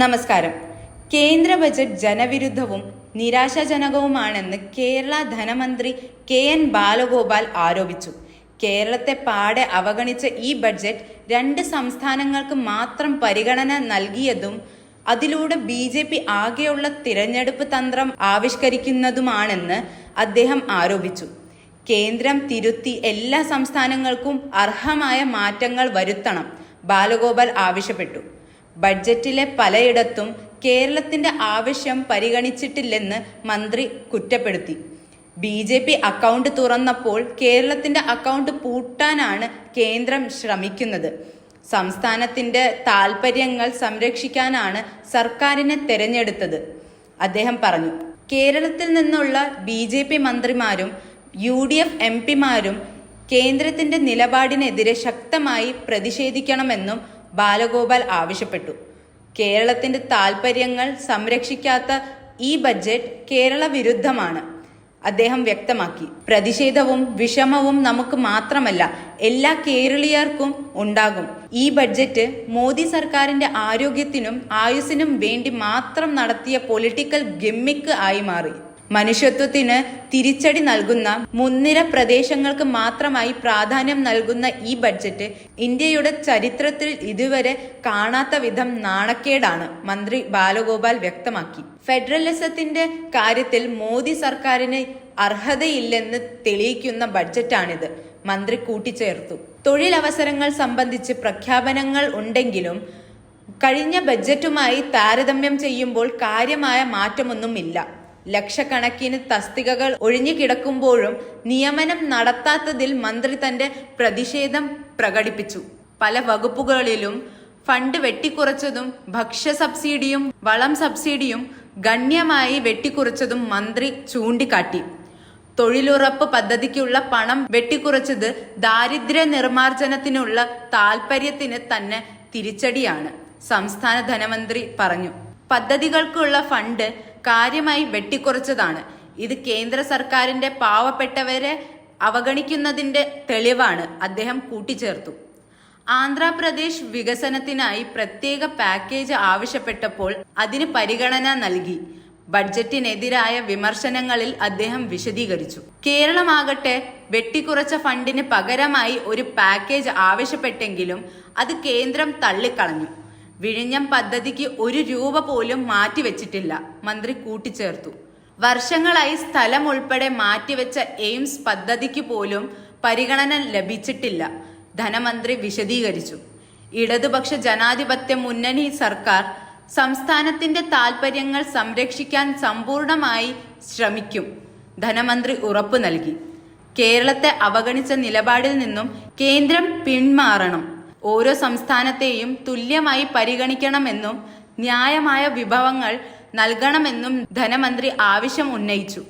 നമസ്കാരം. കേന്ദ്ര ബജറ്റ് ജനവിരുദ്ധവും നിരാശാജനകവുമാണെന്ന് കേരള ധനമന്ത്രി കെ എൻ ബാലഗോപാൽ ആരോപിച്ചു. കേരളത്തെ പാടെ അവഗണിച്ച ഈ ബഡ്ജറ്റ് രണ്ട് സംസ്ഥാനങ്ങൾക്ക് മാത്രം പരിഗണന നൽകിയതും അതിലൂടെ ബി ജെ പി ആകെയുള്ള തിരഞ്ഞെടുപ്പ് തന്ത്രം ആവിഷ്കരിക്കുന്നതുമാണെന്ന് അദ്ദേഹം ആരോപിച്ചു. കേന്ദ്രം തിരുത്തി എല്ലാ സംസ്ഥാനങ്ങൾക്കും അർഹമായ മാറ്റങ്ങൾ വരുത്തണം ബാലഗോപാൽ ആവശ്യപ്പെട്ടു. ബഡ്ജറ്റിലെ പലയിടത്തും കേരളത്തിന്റെ ആവശ്യം പരിഗണിച്ചിട്ടില്ലെന്ന് മന്ത്രി കുറ്റപ്പെടുത്തി. ബി ജെ പി അക്കൗണ്ട് തുറന്നപ്പോൾ കേരളത്തിന്റെ അക്കൗണ്ട് പൂട്ടാനാണ് കേന്ദ്രം ശ്രമിക്കുന്നത്. സംസ്ഥാനത്തിന്റെ താൽപര്യങ്ങൾ സംരക്ഷിക്കാനാണ് സർക്കാരിനെ തെരഞ്ഞെടുത്തത്. അദ്ദേഹം പറഞ്ഞു കേരളത്തിൽ നിന്നുള്ള ബി ജെ പി മന്ത്രിമാരും യു ഡി എഫ് എം പിമാരും കേന്ദ്രത്തിന്റെ നിലപാടിനെതിരെ ശക്തമായി പ്രതിഷേധിക്കണമെന്നും ബാലഗോപാൽ ആവശ്യപ്പെട്ടു. കേരളത്തിന്റെ താൽപര്യങ്ങൾ സംരക്ഷിക്കാത്ത ഈ ബജറ്റ് കേരള വിരുദ്ധമാണ്. അദ്ദേഹം വ്യക്തമാക്കി. പ്രതിഷേധവും വിഷമവും നമുക്ക് മാത്രമല്ല എല്ലാ കേരളീയർക്കും ഉണ്ടാകും. ഈ ബഡ്ജറ്റ് മോദി സർക്കാരിന്റെ ആരോഗ്യത്തിനും ആയുസിനും വേണ്ടി മാത്രം നടത്തിയ പൊളിറ്റിക്കൽ ഗിമ്മിക്ക് ആയി മാറി. മനുഷ്യത്വത്തിന് തിരിച്ചടി നൽകുന്ന മുൻനിര പ്രദേശങ്ങൾക്ക് മാത്രമായി പ്രാധാന്യം നൽകുന്ന ഈ ബഡ്ജറ്റ് ഇന്ത്യയുടെ ചരിത്രത്തിൽ ഇതുവരെ കാണാത്ത വിധം നാണക്കേടാണ് മന്ത്രി ബാലഗോപാൽ വ്യക്തമാക്കി. ഫെഡറലിസത്തിന്റെ കാര്യത്തിൽ മോദി സർക്കാരിന് അർഹതയില്ലെന്ന് തെളിയിക്കുന്ന ബഡ്ജറ്റാണിത് മന്ത്രി കൂട്ടിച്ചേർത്തു. തൊഴിലവസരങ്ങൾ സംബന്ധിച്ച് പ്രഖ്യാപനങ്ങൾ ഉണ്ടെങ്കിലും കഴിഞ്ഞ ബഡ്ജറ്റുമായി താരതമ്യം ചെയ്യുമ്പോൾ കാര്യമായ മാറ്റമൊന്നുമില്ല. ലക്ഷക്കണക്കിന് തസ്തികകൾ ഒഴിഞ്ഞുകിടക്കുമ്പോഴും നിയമനം നടത്താത്തതിൽ മന്ത്രി തന്റെ പ്രതിഷേധം പ്രകടിപ്പിച്ചു. പല വകുപ്പുകളിലും ഫണ്ട് വെട്ടിക്കുറച്ചതും ഭക്ഷ്യ സബ്സിഡിയും വളം സബ്സിഡിയും ഗണ്യമായി വെട്ടിക്കുറച്ചതും മന്ത്രി ചൂണ്ടിക്കാട്ടി. തൊഴിലുറപ്പ് പദ്ധതിക്കുള്ള പണം വെട്ടിക്കുറച്ചത് ദാരിദ്ര്യ നിർമാർജനത്തിനുള്ള താൽപര്യത്തിന് തന്നെ തിരിച്ചടിയാണ് സംസ്ഥാന ധനമന്ത്രി പറഞ്ഞു. പദ്ധതികൾക്കുള്ള ഫണ്ട് കാര്യമായി വെട്ടിക്കുറച്ചതാണ്. ഇത് കേന്ദ്ര സർക്കാരിന്റെ പാവപ്പെട്ടവരെ അവഗണിക്കുന്നതിന്റെ തെളിവാണ് അദ്ദേഹം കൂട്ടിച്ചേർത്തു. ആന്ധ്രാപ്രദേശ് വികസനത്തിനായി പ്രത്യേക പാക്കേജ് ആവശ്യപ്പെട്ടപ്പോൾ അതിന് പരിഗണന നൽകി. ബഡ്ജറ്റിനെതിരായ വിമർശനങ്ങളിൽ അദ്ദേഹം വിശദീകരിച്ചു. കേരളമാകട്ടെ വെട്ടിക്കുറച്ച ഫണ്ടിന് പകരമായി ഒരു പാക്കേജ് ആവശ്യപ്പെട്ടെങ്കിലും അത് കേന്ദ്രം തള്ളിക്കളഞ്ഞു. വിഴിഞ്ഞം പദ്ധതിക്ക് ഒരു രൂപ പോലും മാറ്റിവെച്ചിട്ടില്ല മന്ത്രി കൂട്ടിച്ചേർത്തു. വർഷങ്ങളായി സ്ഥലം ഉൾപ്പെടെ മാറ്റിവെച്ച എയിംസ് പദ്ധതിക്ക് പോലും പരിഗണന ലഭിച്ചിട്ടില്ല. ധനമന്ത്രി വിശദീകരിച്ചു. ഇടതുപക്ഷ ജനാധിപത്യ മുന്നണി സർക്കാർ സംസ്ഥാനത്തിന്റെ താൽപര്യങ്ങൾ സംരക്ഷിക്കാൻ സമ്പൂർണമായി ശ്രമിക്കും. ധനമന്ത്രി ഉറപ്പു നൽകി. കേരളത്തെ അവഗണിച്ച നിലപാടിൽ നിന്നും കേന്ദ്രം പിന്മാറണം. ഓരോ സംസ്ഥാനത്തെയും തുല്യമായി പരിഗണിക്കണമെന്നും ന്യായമായ വിഭവങ്ങൾ നൽകണമെന്നും ധനമന്ത്രി ആവശ്യം ഉന്നയിച്ചു.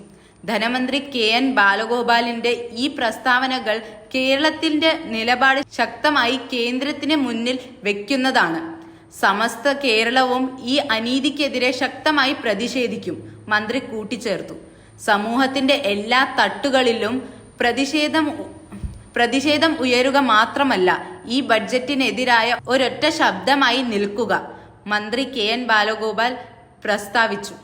ധനമന്ത്രി കെ എൻ ബാലഗോപാലിന്റെ ഈ പ്രസ്താവനകൾ കേരളത്തിന്റെ നിലപാട് ശക്തമായി കേന്ദ്രത്തിന് മുന്നിൽ വെക്കുന്നതാണ്. സമസ്ത കേരളവും ഈ അനീതിക്കെതിരെ ശക്തമായി പ്രതിഷേധിക്കും. മന്ത്രി കൂട്ടിച്ചേർത്തു. സമൂഹത്തിന്റെ എല്ലാ തട്ടുകളിലും പ്രതിഷേധം പ്രതിഷേധം ഉയരുക മാത്രമല്ല ഈ ബഡ്ജറ്റിനെതിരായ ഒരൊറ്റ ശബ്ദമായി നിൽക്കുക മന്ത്രി കെ എൻ ബാലഗോപാൽ പ്രസ്താവിച്ചു.